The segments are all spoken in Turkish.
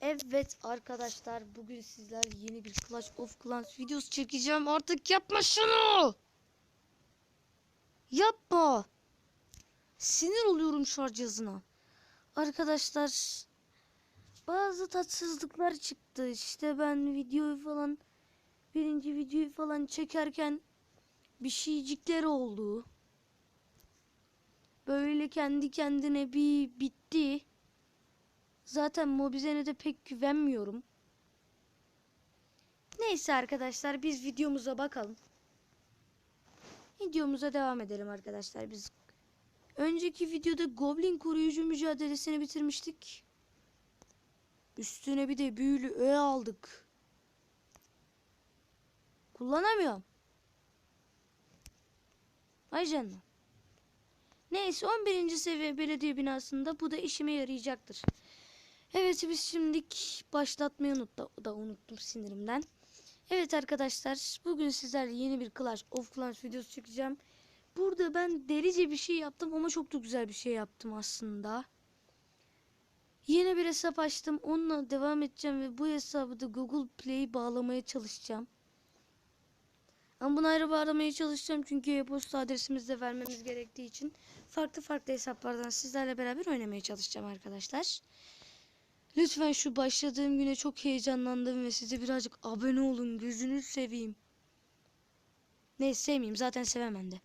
Evet arkadaşlar bugün sizler yeni bir Clash of Clans videosu çekeceğim. Artık yapma şunu. Yapma. Sinir oluyorum şarj cihazına. Arkadaşlar bazı tatsızlıklar çıktı. İşte ben videoyu falan birinci videoyu falan çekerken bir şeycikler oldu. Böyle kendi kendine bir bitti. Zaten Mobizen'e de pek güvenmiyorum. Neyse arkadaşlar biz videomuza bakalım. Videomuza devam edelim arkadaşlar. Biz önceki videoda Goblin koruyucu mücadelesini bitirmiştik. Üstüne bir de büyülü öğe aldık. Kullanamıyorum. Ay canına. Neyse 11. seviye belediye binasında bu da işime yarayacaktır. Evet biz şimdilik başlatmayı unuttum, da unuttum sinirimden. Evet arkadaşlar bugün sizlerle yeni bir Clash of Clans videosu çekeceğim. Burada ben delice bir şey yaptım ama çok da güzel bir şey yaptım aslında. Yeni bir hesap açtım onunla devam edeceğim ve bu hesabı da Google Play bağlamaya çalışacağım. Ama bunu ayrı bağlamaya çalışacağım çünkü e-posta adresimizi de vermemiz gerektiği için farklı farklı hesaplardan sizlerle beraber oynamaya çalışacağım arkadaşlar. Lütfen şu başladığım güne çok heyecanlandım ve size birazcık abone olun. Gözünü seveyim. Neyse sevmeyeyim. Zaten sevemem de.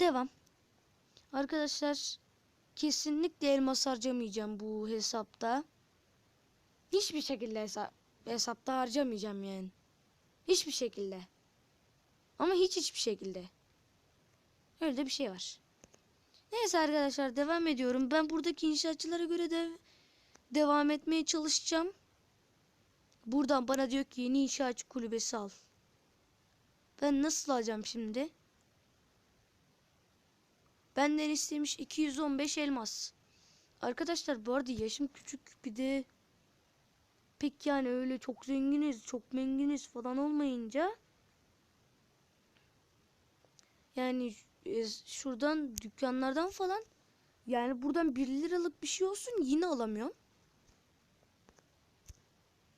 Devam. Arkadaşlar kesinlikle elmas harcamayacağım bu hesapta. Hiçbir şekilde hesap, hesapta harcamayacağım yani. Hiçbir şekilde. Ama hiç hiçbir şekilde. Öyle de bir şey var. Neyse arkadaşlar devam ediyorum. Ben buradaki inşaatçılara göre de devam etmeye çalışacağım. Buradan bana diyor ki yeni inşaatçı kulübesi al. Ben nasıl alacağım şimdi? Benden istemiş 215 elmas. Arkadaşlar bu arada yaşım küçük bir de pek yani öyle çok zenginiz, çok menginiz falan olmayınca yani e, şuradan dükkanlardan falan yani buradan 1 liralık bir şey olsun yine alamıyorum.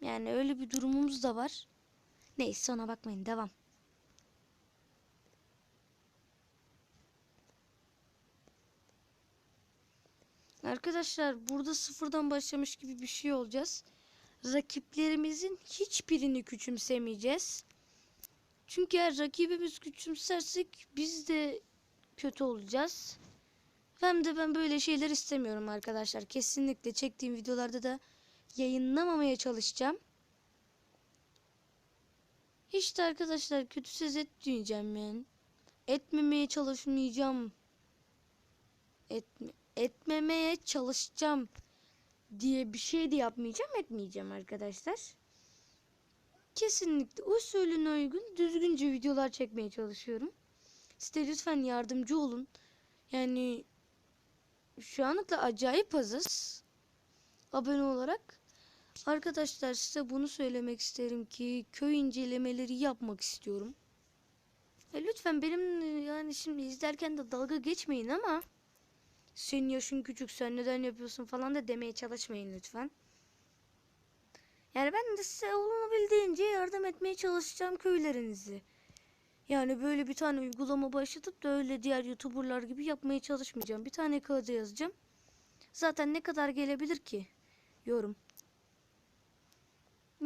Yani öyle bir durumumuz da var. Neyse ona bakmayın devam. Arkadaşlar burada sıfırdan başlamış gibi bir şey olacağız. Rakiplerimizin hiçbirini küçümsemeyeceğiz. Çünkü eğer rakibimiz küçümsersek biz de kötü olacağız. Hem de ben böyle şeyler istemiyorum arkadaşlar. Kesinlikle çektiğim videolarda da yayınlamamaya çalışacağım. Hiç de arkadaşlar kötü söz etmeyeceğim yani. Etmemeye çalışmayacağım. Etme, etmemeye çalışacağım diye bir şey de yapmayacağım etmeyeceğim arkadaşlar. Kesinlikle usulüne uygun düzgünce videolar çekmeye çalışıyorum. Size lütfen yardımcı olun. Yani şu anlıkla acayip azız. Abone olarak. Arkadaşlar size bunu söylemek isterim ki köy incelemeleri yapmak istiyorum. E lütfen benim yani şimdi izlerken de dalga geçmeyin ama senin yaşın küçük sen neden yapıyorsun falan da demeye çalışmayın lütfen. Yani ben de size olabildiğince yardım etmeye çalışacağım köylerinizi. Yani böyle bir tane uygulama başlatıp da öyle diğer youtuberlar gibi yapmaya çalışmayacağım. Bir tane kağıda yazacağım. Zaten ne kadar gelebilir ki? Yorum.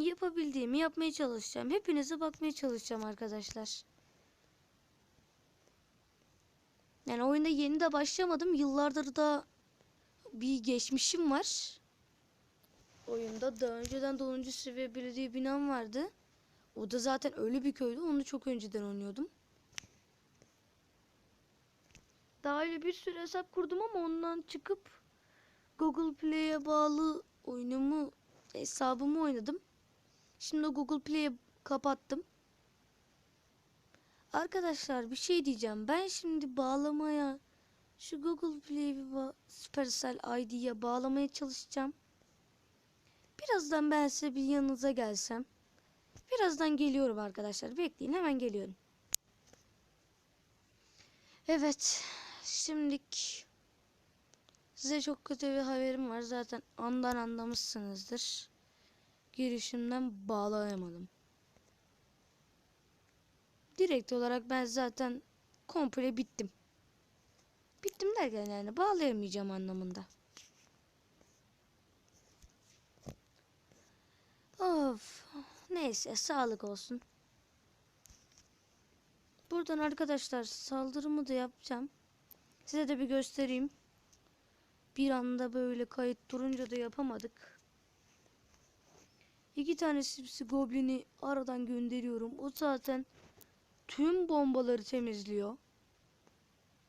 Yapabildiğimi yapmaya çalışacağım. Hepinize bakmaya çalışacağım arkadaşlar. Yani oyunda yeni de başlamadım. Yıllardır da bir geçmişim var. Oyunda daha önceden 10. seviye belediye binam vardı. O da zaten öyle bir köydü. Onu çok önceden oynuyordum. Daha öyle bir sürü hesap kurdum ama ondan çıkıp Google Play'e bağlı oyunumu hesabımı oynadım. Şimdi Google Play'i kapattım. Arkadaşlar bir şey diyeceğim. Ben şimdi bağlamaya şu Google Play'i Supercell ID'ye bağlamaya çalışacağım. Birazdan ben size bir yanınıza gelsem. Birazdan geliyorum arkadaşlar. Bekleyin hemen geliyorum. Evet. Şimdilik size çok kötü bir haberim var. Zaten andan anlamışsınızdır. Girişimden bağlayamadım. Direkt olarak ben zaten komple bittim. Bittim derken yani bağlayamayacağım anlamında. Of. Neyse sağlık olsun. Buradan arkadaşlar saldırımı da yapacağım. Size de bir göstereyim. Bir anda böyle kayıt durunca da yapamadık. İki tane sipsi goblini aradan gönderiyorum. O zaten tüm bombaları temizliyor.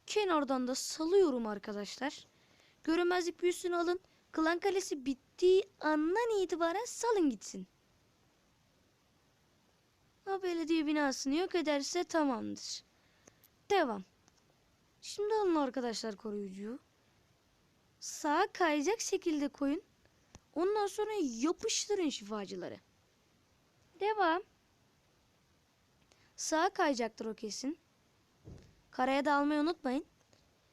Kenardan da salıyorum arkadaşlar. Görünmezlik büyüsünü alın. Klan kalesi bittiği andan itibaren salın gitsin. O belediye binasını yok ederse tamamdır. Devam. Şimdi alın arkadaşlar koruyucuyu. Sağa kayacak şekilde koyun. Ondan sonra yapıştırın şifacıları. Devam. Sağa kayacaktır o kesin. Karaya da almayı unutmayın.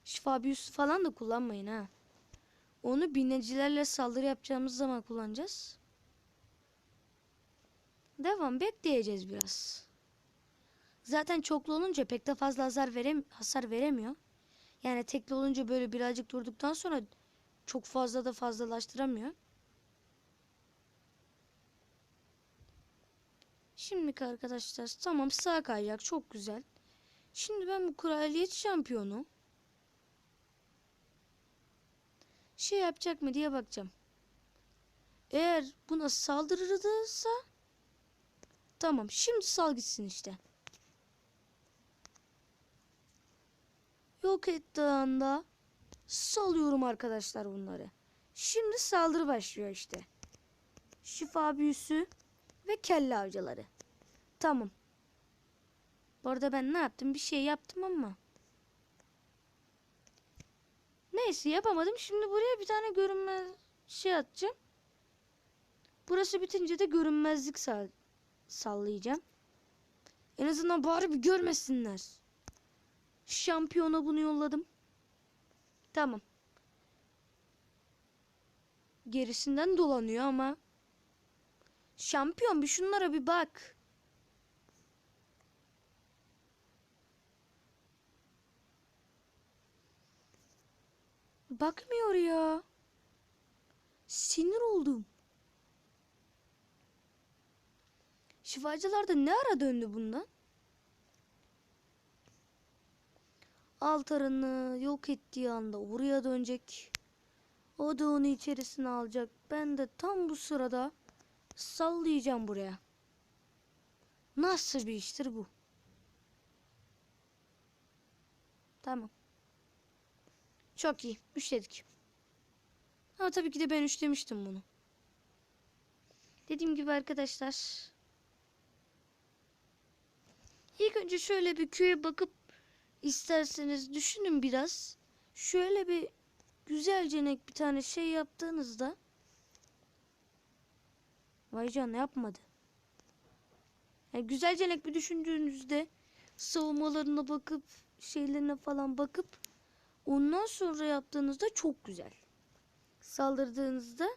Şifa büyüsü falan da kullanmayın ha. Onu binecilerle saldırı yapacağımız zaman kullanacağız. Devam bekleyeceğiz biraz. Zaten çoklu olunca pek de fazla hasar, verem hasar veremiyor. Yani tekli olunca böyle birazcık durduktan sonra çok fazla da fazlalaştıramıyor. Şimdi arkadaşlar tamam sağ kayacak çok güzel. Şimdi ben bu kraliyet şampiyonu şey yapacak mı diye bakacağım. Eğer buna saldırırsa tamam şimdi sal gitsin işte. Yok ettiği anda salıyorum arkadaşlar bunları. Şimdi saldırı başlıyor işte. Şifa büyüsü ve kelle avcıları. Tamam. Bu arada ben ne yaptım? Bir şey yaptım ama. Neyse yapamadım. Şimdi buraya bir tane görünmez şey atacağım. Burası bitince de görünmezlik sal sallayacağım. En azından bari bir görmesinler. Şampiyona bunu yolladım. Tamam. Gerisinden dolanıyor ama. Şampiyon bir şunlara bir bak. Bakmıyor ya. Sinir oldum. Şifacılar da ne ara döndü bundan? Altarını yok ettiği anda oraya dönecek. O da onu içerisine alacak. Ben de tam bu sırada sallayacağım buraya. Nasıl bir iştir bu? Tamam. Çok iyi. Üçledik. Ama tabii ki de ben üçlemiştim bunu. Dediğim gibi arkadaşlar. İlk önce şöyle bir köye bakıp isterseniz düşünün biraz. Şöyle bir güzelce bir tane şey yaptığınızda Vay canına yapmadı. Yani güzelce bir düşündüğünüzde savunmalarına bakıp şeylerine falan bakıp ondan sonra yaptığınızda çok güzel. Saldırdığınızda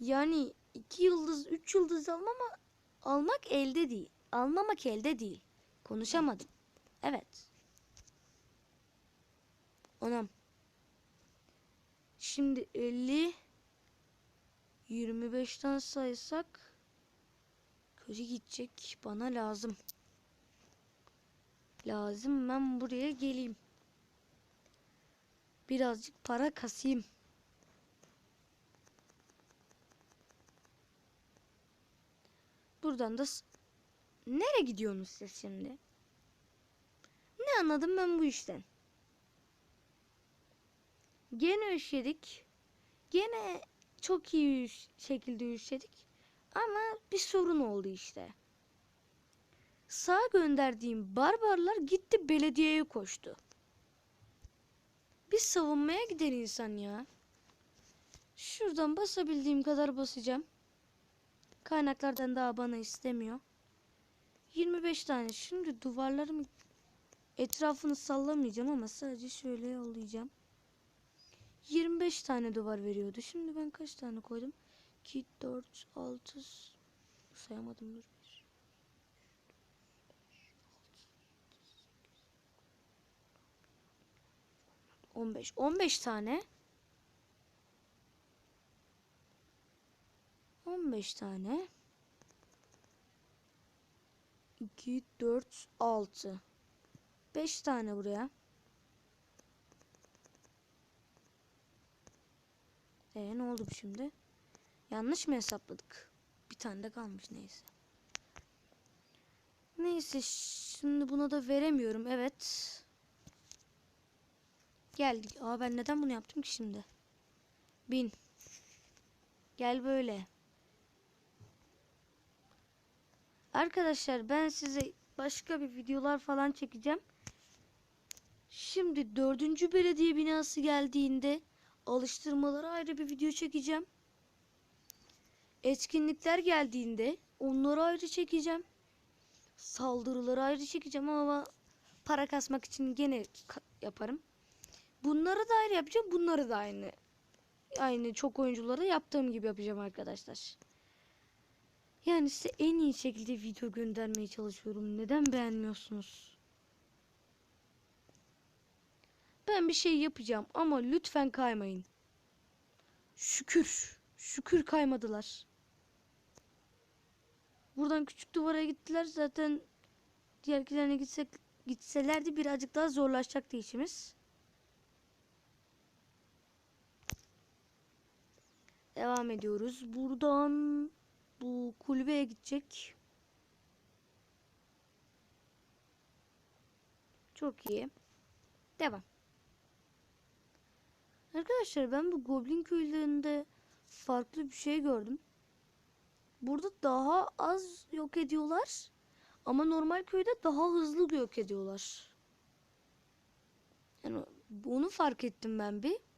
yani iki yıldız, üç yıldız almama almak elde değil. Almamak elde değil. Konuşamadım. Evet. Onam. Şimdi 50 25'ten saysak kötü gidecek. Bana lazım. Lazım ben buraya geleyim. Birazcık para kasayım. Buradan da nereye gidiyorsunuz siz şimdi? Ne anladım ben bu işten? Gene üşedik. Gene çok iyi şekilde üşedik. Ama bir sorun oldu işte. Sağa gönderdiğim barbarlar gitti belediyeye koştu. Bir savunmaya gider insan ya. Şuradan basabildiğim kadar basacağım. Kaynaklardan daha bana istemiyor. 25 tane. Şimdi duvarlarım etrafını sallamayacağım ama sadece şöyle yollayacağım. 25 tane duvar veriyordu. Şimdi ben kaç tane koydum? 2, 4, 6, sayamadım dur. 15. 15 tane. 15 tane. 2, 4, 6. 5 tane buraya. E ne oldu şimdi? Yanlış mı hesapladık? Bir tane de kalmış neyse. Neyse şimdi buna da veremiyorum. Evet. Geldik. Aa ben neden bunu yaptım ki şimdi? Bin. Gel böyle. Arkadaşlar ben size başka bir videolar falan çekeceğim. Şimdi dördüncü belediye binası geldiğinde alıştırmalara ayrı bir video çekeceğim. Etkinlikler geldiğinde onları ayrı çekeceğim. Saldırıları ayrı çekeceğim ama para kasmak için gene yaparım. Bunları da ayrı yapacağım. Bunları da aynı. Aynı çok oyunculara yaptığım gibi yapacağım arkadaşlar. Yani size en iyi şekilde video göndermeye çalışıyorum. Neden beğenmiyorsunuz? Ben bir şey yapacağım ama lütfen kaymayın. Şükür. Şükür kaymadılar. Buradan küçük duvara gittiler. Zaten diğerkilerine gitsek gitselerdi birazcık daha zorlaşacaktı işimiz. Devam ediyoruz. Buradan bu kulübeye gidecek. Çok iyi. Devam. Arkadaşlar ben bu Goblin köylerinde farklı bir şey gördüm. Burada daha az yok ediyorlar. Ama normal köyde daha hızlı yok ediyorlar. Yani bunu fark ettim ben bir.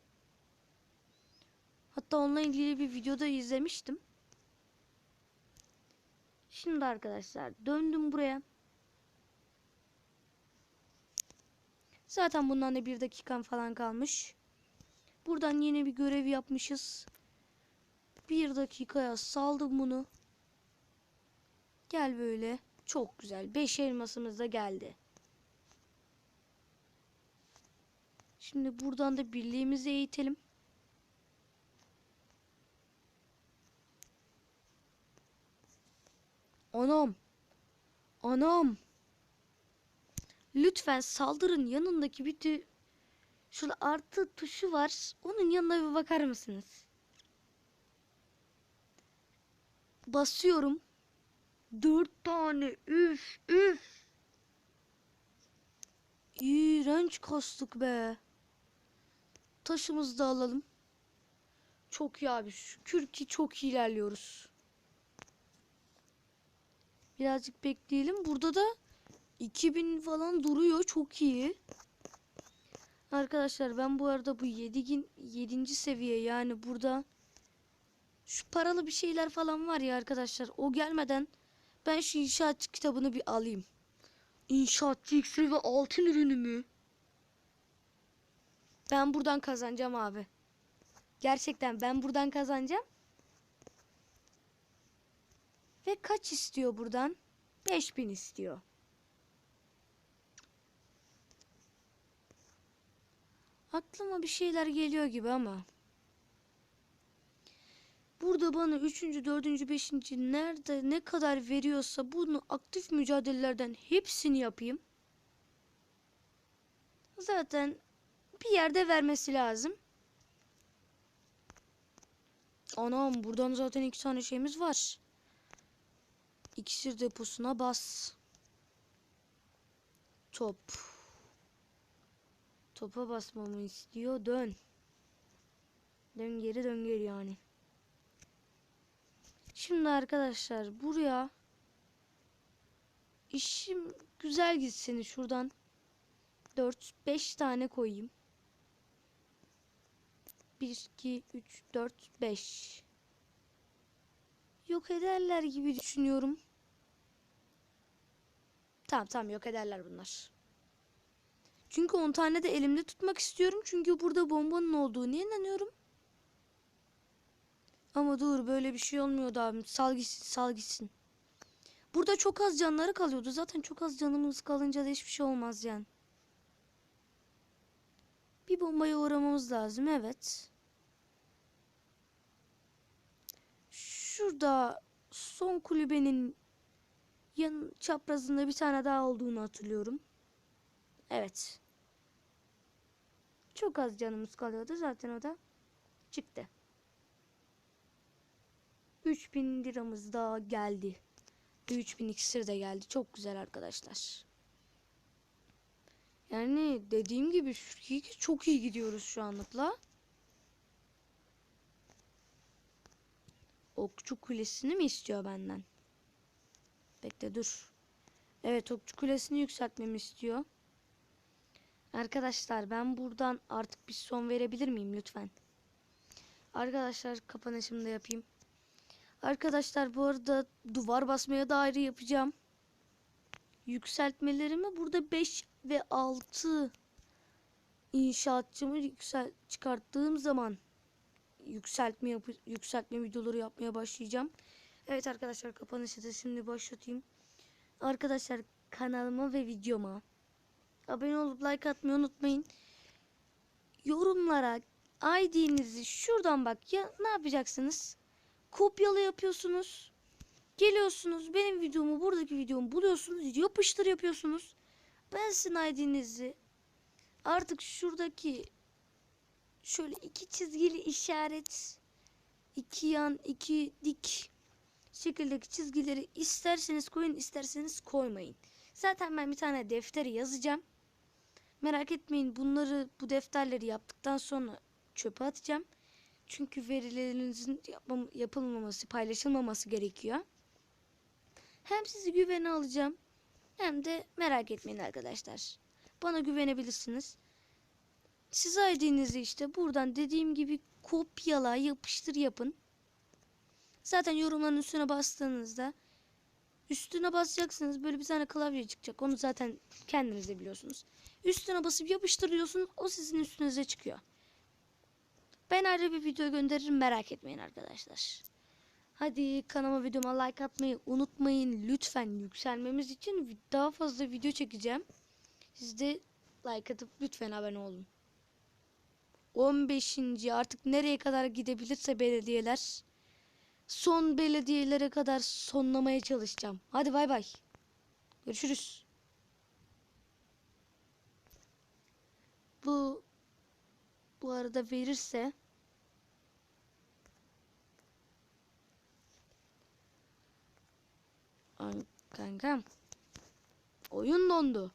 Hatta onunla ilgili bir videoda izlemiştim. Şimdi arkadaşlar döndüm buraya. Zaten bundan da bir dakikam falan kalmış. Buradan yeni bir görev yapmışız. Bir dakikaya saldım bunu. Gel böyle. Çok güzel. Beş elmasımız da geldi. Şimdi buradan da birliğimizi eğitelim. Anam. Anam. Lütfen saldırın yanındaki bir şurada artı tuşu var. Onun yanına bir bakar mısınız? Basıyorum. Dört tane. Üf üf. İğrenç kastık be. Taşımızı da alalım. Çok iyi abi. Şükür ki çok ilerliyoruz. Birazcık bekleyelim. Burada da 2000 falan duruyor. Çok iyi. Arkadaşlar ben bu arada bu 7 7. seviye yani burada şu paralı bir şeyler falan var ya arkadaşlar. O gelmeden ben şu inşaatçı kitabını bir alayım. İnşaatçı iksiri ve altın ürünü mü? Ben buradan kazanacağım abi. Gerçekten ben buradan kazanacağım. Ve kaç istiyor buradan? 5000 istiyor. Aklıma bir şeyler geliyor gibi ama. Burada bana 3. 4. 5. nerede ne kadar veriyorsa bunu aktif mücadelelerden hepsini yapayım. Zaten bir yerde vermesi lazım. Anam buradan zaten iki tane şeyimiz var. İksir deposuna bas. Top. Topa basmamı istiyor. Dön. Dön geri dön geri yani. Şimdi arkadaşlar buraya işim güzel gitsin şuradan 4 5 tane koyayım. 1 2 3 4 5 yok ederler gibi düşünüyorum. Tamam tamam yok ederler bunlar. Çünkü 10 tane de elimde tutmak istiyorum. Çünkü burada bombanın olduğunu inanıyorum. Ama dur böyle bir şey olmuyordu abi. Sal gitsin sal gitsin. Burada çok az canları kalıyordu. Zaten çok az canımız kalınca da hiçbir şey olmaz yani. Bir bombaya uğramamız lazım. Evet. Şurada son kulübenin yan çaprazında bir tane daha olduğunu hatırlıyorum. Evet. Çok az canımız kalıyordu zaten o da çıktı. 3000 liramız daha geldi. 3000 iksir de geldi. Çok güzel arkadaşlar. Yani dediğim gibi çok iyi gidiyoruz şu anlıkla. Okçu kulesini mi istiyor benden? Bekle dur. Evet okçu kulesini yükseltmemi istiyor. Arkadaşlar ben buradan artık bir son verebilir miyim lütfen? Arkadaşlar kapanışımı da yapayım. Arkadaşlar bu arada duvar basmaya da ayrı yapacağım. Yükseltmelerimi burada 5 ve 6 inşaatçımı yüksel çıkarttığım zaman yükseltme yapı yükseltme videoları yapmaya başlayacağım. Evet arkadaşlar kapanışı da şimdi başlatayım. Arkadaşlar kanalıma ve videoma abone olup like atmayı unutmayın. Yorumlara ID'nizi şuradan bak ya ne yapacaksınız? Kopyalı yapıyorsunuz. Geliyorsunuz benim videomu buradaki videomu buluyorsunuz yapıştır yapıyorsunuz. Ben sizin ID'nizi artık şuradaki şöyle iki çizgili işaret iki yan iki dik şekildeki çizgileri isterseniz koyun isterseniz koymayın. Zaten ben bir tane defteri yazacağım. Merak etmeyin bunları bu defterleri yaptıktan sonra çöpe atacağım. Çünkü verilerinizin yapmam- yapılmaması, paylaşılmaması gerekiyor. Hem sizi güvene alacağım hem de merak etmeyin arkadaşlar. Bana güvenebilirsiniz. Siz ID'nizi işte buradan dediğim gibi kopyala, yapıştır yapın. Zaten yorumların üstüne bastığınızda üstüne basacaksınız. Böyle bir tane klavye çıkacak. Onu zaten kendiniz de biliyorsunuz. Üstüne basıp yapıştırıyorsunuz. O sizin üstünüze çıkıyor. Ben ayrı bir video gönderirim merak etmeyin arkadaşlar. Hadi kanalıma videoma like atmayı unutmayın. Lütfen yükselmemiz için daha fazla video çekeceğim. Siz de like atıp lütfen abone olun. 15. artık nereye kadar gidebilirse belediyeler son belediyelere kadar sonlamaya çalışacağım. Hadi bay bay. Görüşürüz. Bu bu arada verirse kankam oyun dondu.